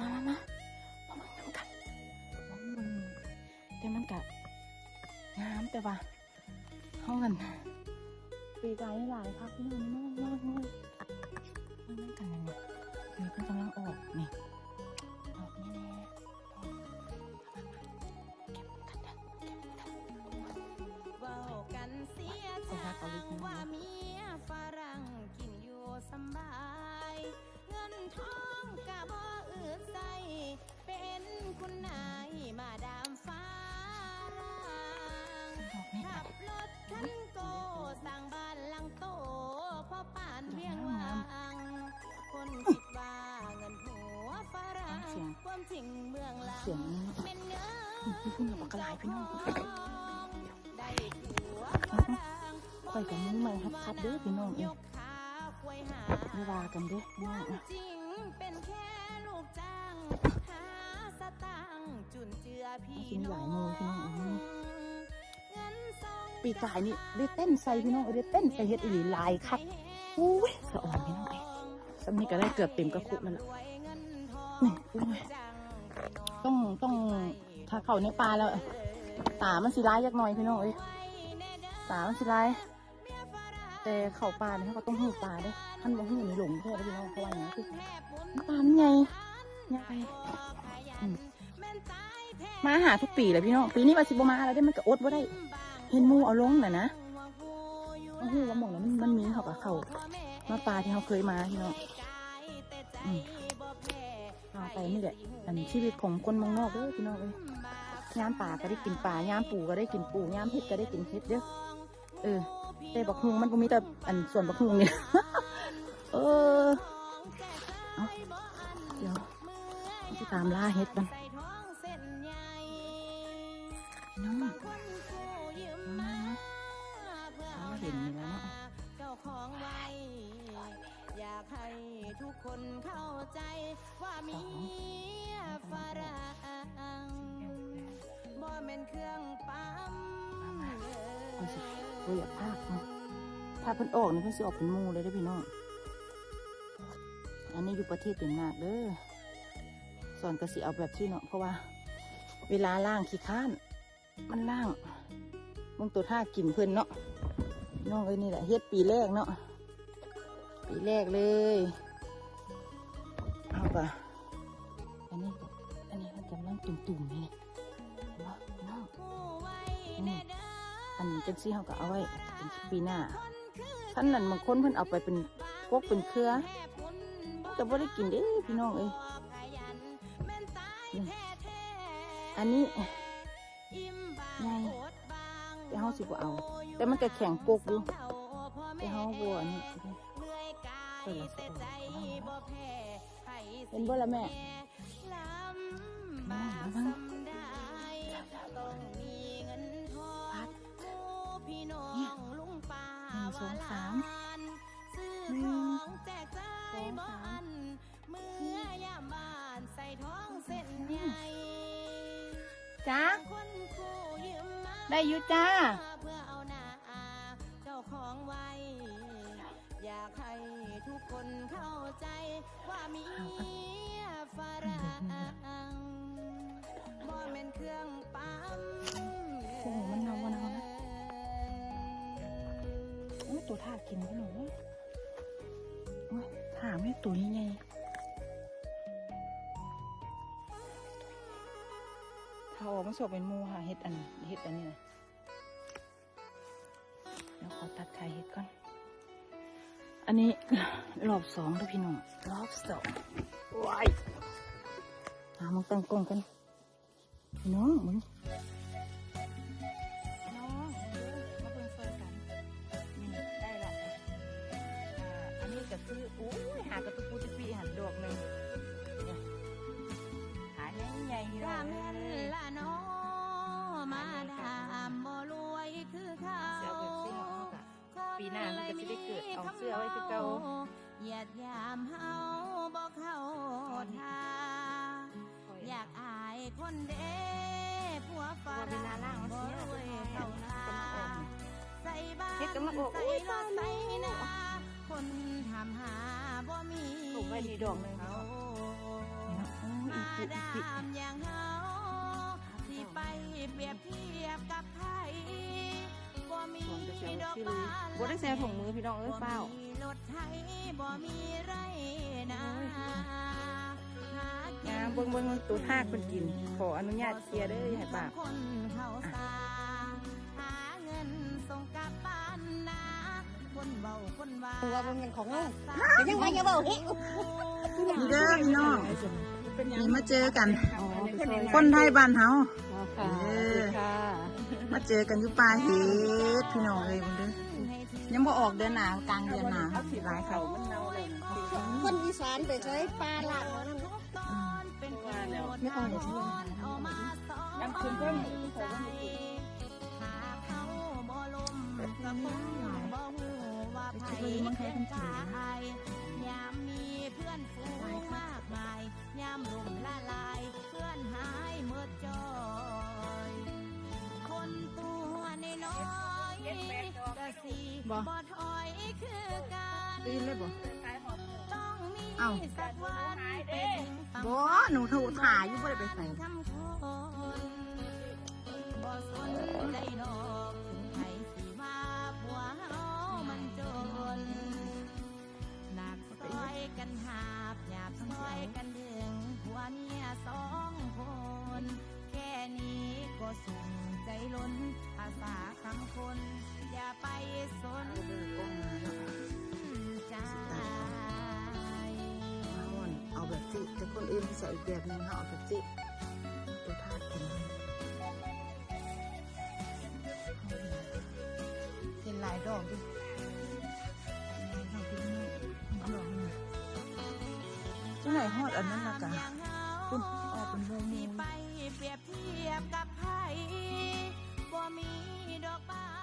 มามามามาเบิ่งน้ำกันมาเบิ่งแต่มันกะงามแต่ว่าห้องกันปีกายหลายครับพี่น้องน้องน้องน้องมันนั่งกันยังไงนี่เพิ่งกำลังออกนี่ออกแน่ๆเก็บกันนเก็บกันว้ากันเสียเอาจัพักเอาลูกนี่ว่ามี สียงพี่พึ่งกับปากกาลายพี่น้องได้ผัวฝรั่งข่อยกับมือใหม่ฮัดคัดเด้อพี่น้องเอ้ยยกขาควยหากันเด้อพี่น้องนะจริงเป็นแค่ลูกจ้างหาสตางจุนเจือพี่น้องเงินทรงปีกายนี่ได้เต้นใส่พี่น้องได้เต้นใส่เฮ็ดอีหลีลายคักอุ้ยสะอ่อนพี่น้องเอ้ยสำนี้ก็ได้เกือบเต็มกระคุกนั่นแหละนี่อุ้ย ต้องต้องถ้าเข้าในปลาแล้ว ตามันสิร้ายยักหน่อยพี่น้องเอ้ยตามันสิร้ายแต่เข้าปลาเนี่ยเขาต้องหูปลาด้อท่านบ่หูนี่หลงแท้เด้อพี่น้องเพราะว่าอย่างนี้คือปลามันใหญ่ใหญ่อืมมาหาทุกปีเลยพี่น้องปีนี้ว่าสิบมาแล้วได้มันก็อดบ่ได้ เห็นมูเอาลงน่ะนะโอ้โหว่าหมองนั้นมันมันมีเขากับเขามาปลาที่เขาเคยมาพี่น้อง พาไปนี่แหละอันชีวิตของคนมองนอกเด้อพี่น้องเอ้ยยามป่าก็ได้กินป่ายามปู่ก็ได้กินปู่ยามเห็ดก็ได้กินเห็ดเด้อเออแต่บักฮุงมันก็มีแต่อันส่วนบักฮุงเนี่ยเออเดี๋ยวจะตามล่าเห็ดกันน้อง ทุกคนเข้าใจว่ามีฝรั่งบ่แม่นเครื่องปั๊มเอาสิเฮ้ยอยากพากเนาะถ้าเพิ่นออกนี่เพิ่นสิออกเป็นหมูเลยเด้อพี่น้อง อันนี้อยู่ประเทศเดนมาร์กเด้อสอนก็สิเอาแบบที่เนาะเพราะว่า เวลาล่างขี้ข้าน มันล่างมึงตัวท่ากินเพิ่นเนาะพี่น้องเอ้ยนี่แหละเฮ็ดปีแรกเนาะปีแรกเลย เอาปะอันนี้ก็อันนี้มันกำลังตุ่มๆนี่เนปะพี่น้องอันนี้จังซี่เขาก็เอาไว้เป็นปีหน้าท่านนั้นบางคนเพิ่นเอาไปเป็นพวกเป็นเครือแต่บ่ได้กินเด้พี่น้องเอ้ยอันนี้ไงแต่เฮาสิบ่เอา แต่มันก็แข็งปกอยู่แต่เฮาบ่อันนี้เออ เห็นบ่ล่ะแม่น้องระวังต้องมีเงินทองพัดพี่น้อเนี่ยงลุงป้าหนึ่งสองสามซื้อหนึ่ขงองแจกจ่าสอยงบ้าสามนเมื่อยามบ้านใส่ท้องเส้นใหญ่จ้าคนคู่ยืมมาได้อยู่จ้า ใจว่ามีฝรั่งบ่แม่นเครื่องปั๊มโอ้มันเนามันเนานะโอ้ตัวทากินพี่หน้องเอ้ยโอ้ยท่าไม่ตัวนี้ไงถ้าออกมาสอบเป็นมูค่ะเห็ดอันเห็ดอันนี้นะเดี๋ยวขอตัดไข่เห็ดก่อน อันนี้รอบสองแล้วพี่น้องรอบสองว้ายหามึงตั้งกล้องกัน พี่น้องมึง ปีหน้ามันก็จะได้เกิดเอาเสื้อไว้คือเก่าเหยียดยามเฮาบ่เข้าท่าอยากอายคนเด้ผัวฝว่าเวรั่ลางล่างมันบ่เสียรวยเท่าเท่านั้นนาใส่บ้านเฮ็ดก็มาบอกใส่อุ๊ยรถตายใส่แล้วนาคนทำหาบ่มีปลูกไว้นี่ดอกหนึ่งเขานี่เนาะโอ้ยอีปุอีปิดามอย่างเฮาที่ไปเปรียบเทียบกับไผบ่มีด อกบานบ่ได้แซ่ถุงมือพี่น้องเอ้ยเปล่าบ่มีรถไถบ่มีไรนาหางามเบิ่งเบิ่งตูดหากเพิ่นกิน ขออนุญาตเคลียร์เด้ออย่าให้ปากคนเขาสาหาเงินส่งกลับบ้านนาคนเบาคนว่าว่ามันเป็นของลูกแต่ยังไงอย่าเบาเฮ้ยนี่เด้อพี่น้องนี่มาเจอกันอ๋อไปซอยคนไทยบ้านเฮา มาเจอกันอยู่ป่าเฮ็ดพี่น้องเอ้ยเบิ่งเด้อยังบ่ออกเดือนหนาวกลางเดือนหนาวสิหลายเขาคนอีสานไปใช้ปลาหลากนั่นไม่เอาเลยที่นี่ยังคืนเพิ่มใจหากเขาบ่ลมก็คงบ่ฮู้ว่าไผเป็นกายยามมีเพื่อนฝูงมากมายยามลมละ ก็สิบ่ถอยคือกันตื่นเลยบ่ต้องมีเอ้าสักวันไปถึงฝั่งบ่หนูถูกถ่ายอยู่บ่ได้ไปใส่คำคนบ่สนใจดอก คนอื่นใส่อีกแบบหนึ่งเขาะจิไปทาดเห็นหลายดอกดิจังไหนฮอดอันนั้นละกะคุณออกเป็นโมนี้ไปเปรียบเทียบกับไผ่บ่มีดอกไม้